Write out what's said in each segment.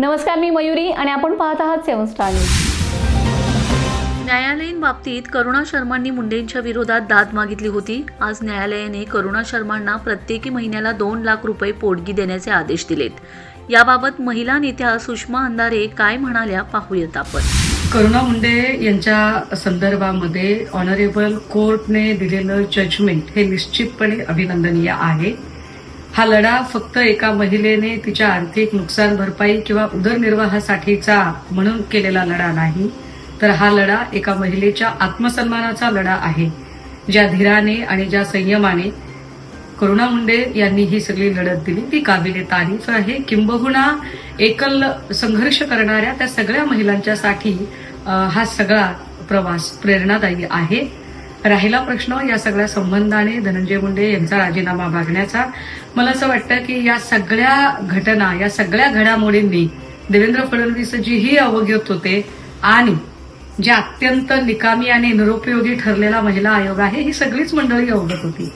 नमस्कार मी मयुरी आणि आपण पाहत आहात सेवन स्टार न्यूज. न्यायालयीन बाबतीत करुणा शर्मांनी मुंडेंच्या विरोधात दाद मागितली होती. आज न्यायालयाने करुणा शर्मांना प्रत्येकी महिन्याला दोन लाख रुपये पोटगी देण्याचे आदेश दिलेत. याबाबत महिला नेत्या सुषमा अंधारे काय म्हणाल्या पाहूयात आपण. करुणा मुंडे यांच्या संदर्भामध्ये ऑनरेबल कोर्टने दिलेलं जजमेंट हे निश्चितपणे अभिनंदनीय आहे. हा लढा फक्त एका महिलेने तिच्या आर्थिक नुकसान भरपाई किंवा उदरनिर्वाहासाठीचा म्हणून केलेला लढा नाही तर हा लढा एका महिलेच्या आत्मसन्मानाचा लढा आहे ज्या धीराने आणि ज्या संयमाने करुणा मुंडे यांनी ही सगळी लढत दिली. ती काबिले तारीफ आहे. किंबहुना एकल संघर्ष करणाऱ्या त्या सगळ्या महिलांच्यासाठी हा सगळा प्रवास प्रेरणादायी आहे. राहिला प्रश्न या सगळ्या संबंधाने धनंजय मुंडे यांचा राजीनामा मागण्याचा. मला असं वाटतं की या सगळ्या घटना या सगळ्या घडामोडींनी देवेंद्र फडणवीस जी ही अवघ्यत होते. आणि जे अत्यंत निकामी आणि निरुपयोगी ठरलेला महिला आयोग आहे ही सगळीच मंडळी अवगत होती.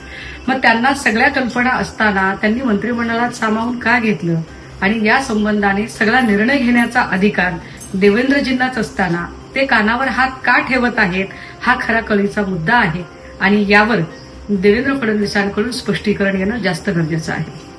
मग त्यांना सगळ्या कल्पना असताना त्यांनी मंत्रिमंडळात सामावून का घेतलं? आणि या संबंधाने सगळा निर्णय घेण्याचा अधिकार देवेंद्रजींनाच असताना ते कानावर हात का ठेवत आहेत हा खरा कळीचा मुद्दा आहे. आणि यावर देवेंद्र फडणवीसांकडून स्पष्टीकरण येणं जास्त गरजेचं आहे.